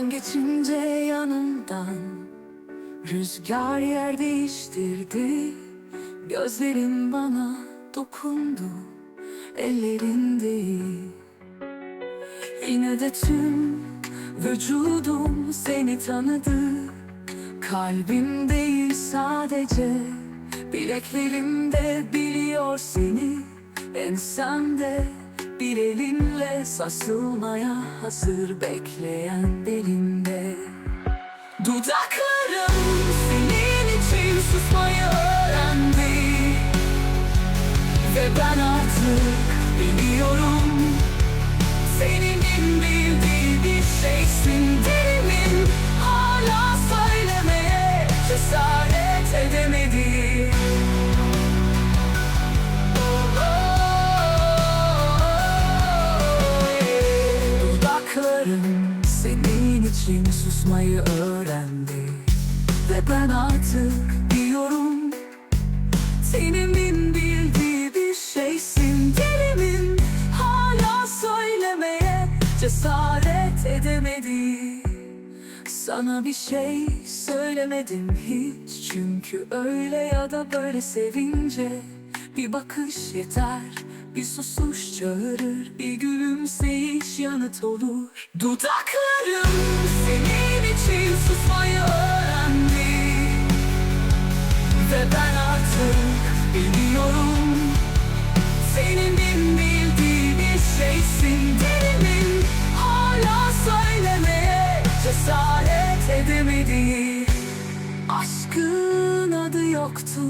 geçince yanımdan Rüzgar yer değiştirdi. Gözlerin bana dokundu Ellerin değil. Yine de tüm vücudum seni tanıdı. Kalbim değil sadece Bileklerimde biliyor seni. Ensemde bir elinle sarsılmaya hazır bekleyen derinde Dudaklarım senin için susmayı öğrendi. Ve ben artık biliyorum susmayı öğrendi. Ve ben artık biliyorum Senimin bildiği bir şeysin. Dilimin hala söylemeye cesaret edemedi. Sana bir şey söylemedim hiç. Çünkü öyle ya da böyle sevince Bir bakış yeter. Bir susuş çağırır Bir gülümseyiş yanıt olur. Dudaklarım senin için susmayı öğrendi ve ben artık biliyorum Senin bildiği bir şeysin Dilimin hala söylemeye cesaret edemedi Aşkın adı yoktu.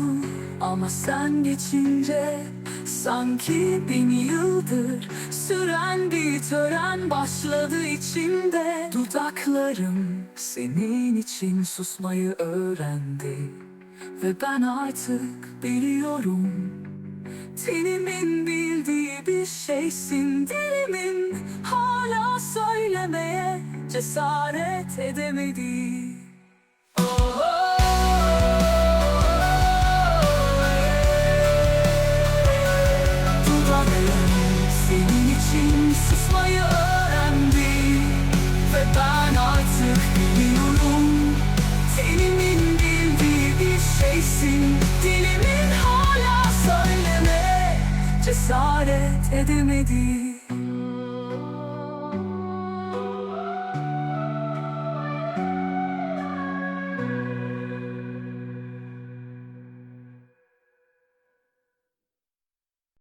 Ama sen geçince Sanki bin yıldır süren bir tören başladı içimde. Dudaklarım senin için susmayı öğrendi. Ve ben artık biliyorum Tenimin bildiği bir şeysin. Dilimin hala söylemeye cesaret edemedi Oh, Dudaklarım senin için susmayı öğrendi Ve ben artık biliyorum. Tenimin bildiği bir şeysin. Dilimin hala söyleme Cesaret edemedi